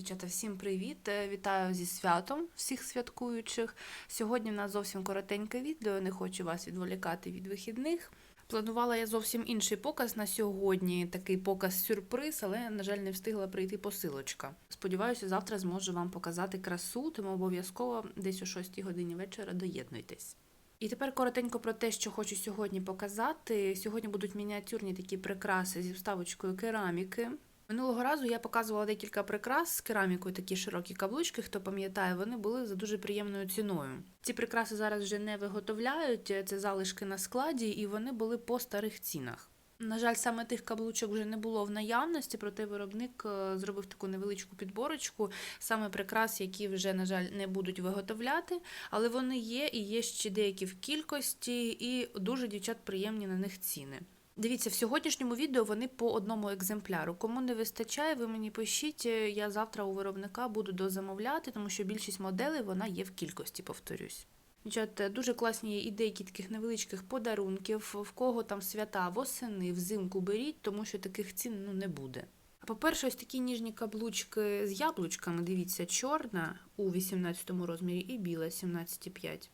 Дівчата, всім привіт! Е, Вітаю зі святом всіх святкуючих. Сьогодні в нас зовсім коротеньке відео, не хочу вас відволікати від вихідних. Планувала я зовсім інший показ на сьогодні, такий показ-сюрприз, але, на жаль, не встигла прийти посилочка. Сподіваюся, завтра зможу вам показати красу, тому обов'язково десь о 6 годині вечора доєднуйтесь. І тепер коротенько про те, що хочу сьогодні показати. Сьогодні будуть мініатюрні такі прикраси зі вставочкою кераміки. Минулого разу я показувала декілька прикрас з керамікою, такі широкі каблучки. Хто пам'ятає, вони були за дуже приємною ціною. Ці прикраси зараз вже не виготовляють, це залишки на складі, і вони були по старих цінах. На жаль, саме тих каблучок вже не було в наявності, проте виробник е, зробив таку невеличку підборочку, саме прикрас, які вже, на жаль, не будуть виготовляти, але вони є і є ще деякі в кількості, і дуже дівчат приємні на них ціни. Дивіться, в сьогоднішньому відео вони по одному екземпляру. Кому не вистачає, ви мені пишіть. е, Я завтра у виробника буду дозамовляти, тому що більшість моделей вона є в кількості, повторюсь. Дівчат, дуже класні ідейки таких невеличких подарунків, в кого там свята восени, взимку беріть, тому що таких цін ну, не буде. По-перше, ось такі ніжні каблучки з яблучками, дивіться, чорна у 18 розмірі і біла 17,5.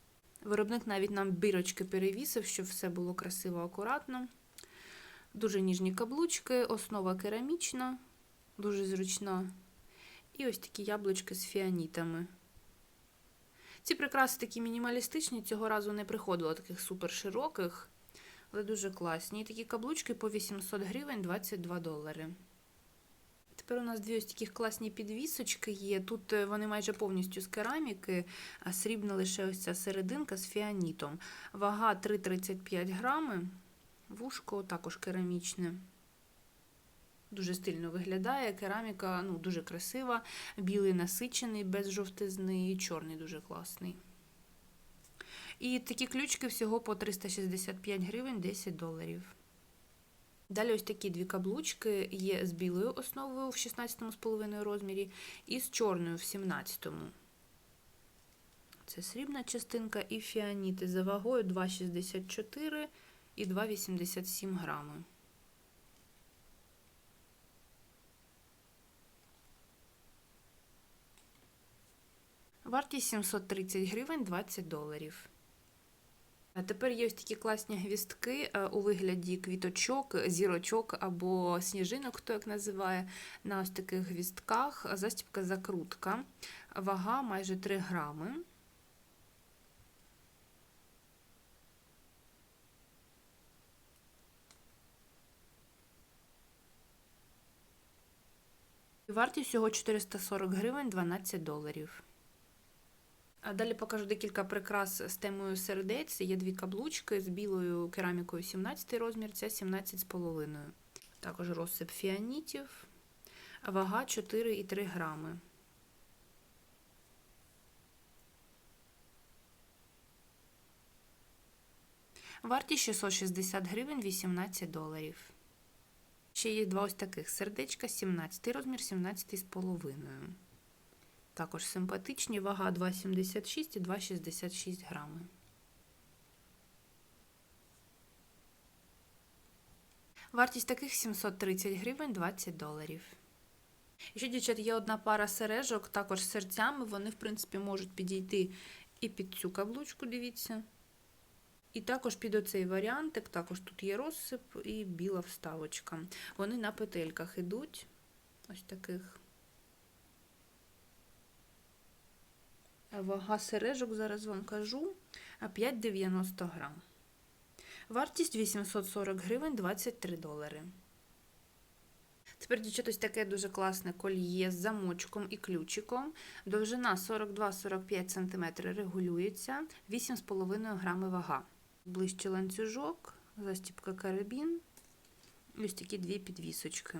Виробник навіть нам бірочки перевісив, щоб все було красиво, акуратно. Дуже ніжні каблучки, основа керамічна, дуже зручна. І ось такі яблучки з фіанітами. Ці прикраси такі мінімалістичні, цього разу не приходило таких супер широких, але дуже класні. І такі каблучки по 800 гривень 22 долари. Тепер у нас дві ось таких класні підвісочки є. Тут е, вони майже повністю з кераміки, а срібна лише ось ця серединка з фіанітом. Вага 3,35 грами. Вушко також керамічне. Дуже стильно виглядає. Кераміка ну, дуже красива. Білий насичений, без жовтизни, і чорний дуже класний. І такі ключки всього по 365 гривень 10 доларів. Далі ось такі дві каблучки є з білою основою в 16,5 розмірі і з чорною в 17. Це срібна частинка і фіаніти за вагою 2,64 і 2,87 грами. Вартість 730 гривень 20 доларів. А тепер є ось такі класні гвістки е, у вигляді квіточок, зірочок або сніжинок, хто як називає, на ось таких гвістках. Застібка закрутка. Вага майже 3 грами. Вартість всього 440 гривень 12 доларів. А Далі покажу декілька прикрас з темою сердець. Є дві каблучки з білою керамікою 17 розмір, ця 17,5. Також розсип фіанітів. Вага 4,3 грами. Вартість 660 гривень 18 доларів. Ще є два ось таких сердечка, 17 розмір, 17,5. Також симпатичні, вага 2,76 і 2,66 грами. Вартість таких 730 гривень 20 доларів. Ще, дівчат, є одна пара сережок, також з серцями. Вони, в принципі, можуть підійти і під цю каблучку, дивіться. І також під оцей варіантик, також тут є розсип і біла вставочка. Вони на петельках ідуть. Ось таких. Вага сережок, зараз вам кажу, 5,90 грам. Вартість 840 гривень 23 долари. Тепер, дівчата, ось таке дуже класне кольє з замочком і ключиком. Довжина 42-45 см регулюється, 8,5 грами вага. Ближче ланцюжок, застіпка карабін. Ось такі дві підвісочки.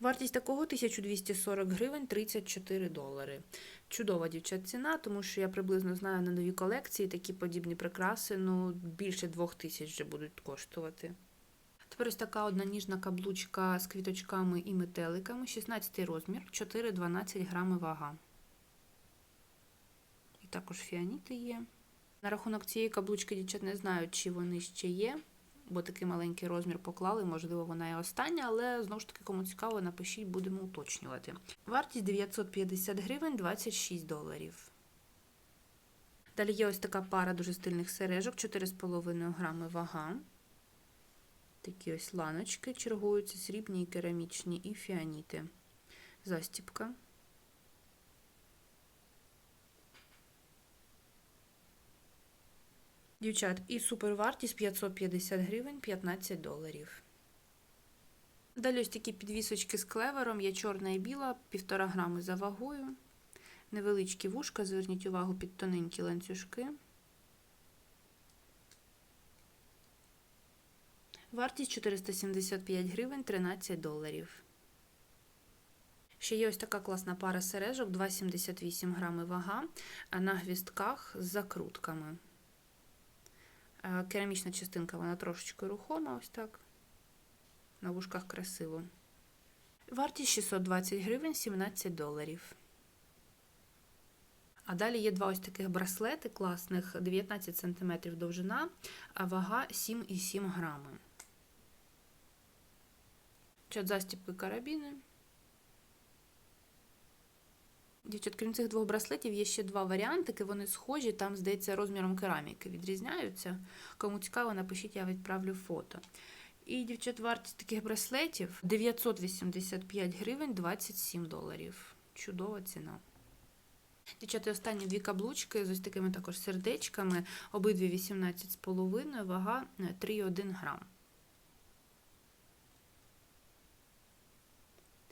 Вартість такого 1240 гривень 34 долари. Чудова дівчат ціна, тому що я приблизно знаю на нові колекції такі подібні прикраси, ну більше двох тисяч вже будуть коштувати. Тепер ось така одна ніжна каблучка з квіточками і метеликами, 16 розмір, 4-12 грами вага. Також фіаніти є. На рахунок цієї каблучки дівчат не знаю, чи вони ще є. бо такий маленький розмір поклали, можливо, вона і остання, але знову ж таки, кому цікаво, напишіть, будемо уточнювати. Вартість 950 гривень 26 доларів. Далі є ось така пара дуже стильних сережок, 4,5 грами вага. Такі ось ланочки чергуються, срібні і керамічні, і фіаніти. Застіпка. Дівчат, і супервартість 550 гривень 15 доларів. Далі ось такі підвісочки з клевером, є чорна і біла, 1,5 грами за вагою. Невеличкі вушка, зверніть увагу під тоненькі ланцюжки. Вартість 475 гривень 13 доларів. Ще є ось така класна пара сережок, 2,78 грами вага, на гвістках з закрутками. Е, Керамічна частинка, вона трошечки рухома, ось так. На вушках красиво. Вартість 620 гривень 17 доларів. А далі є два ось таких браслети класних, 19 см довжина, а вага 7,7 грами. Чат застіпки карабіни. Дівчат, крім цих двох браслетів, є ще два варіантики. Вони схожі, там, здається, розміром кераміки відрізняються. Кому цікаво, напишіть, я відправлю фото. І, дівчат, вартість таких браслетів 985 гривень 27 доларів. Чудова ціна. Дівчата, останні дві каблучки з ось такими також сердечками, обидві 18,5, вага 3,1 грам.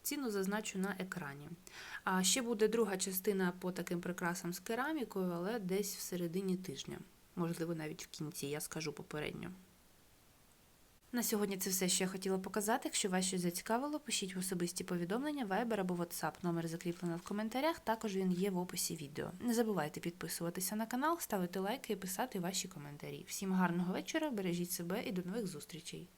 Ціну зазначу на екрані. А ще буде друга частина по таким прикрасам з керамікою, але десь в середині тижня. Можливо, навіть в кінці, я скажу попередньо. На сьогодні це все, що я хотіла показати. Якщо вас щось зацікавило, пишіть в особисті повідомлення, Viber або WhatsApp. Номер закріплено в коментарях, також він є в описі відео. Не забувайте підписуватися на канал, ставити лайки і писати ваші коментарі. Всім гарного вечора, бережіть себе і до нових зустрічей!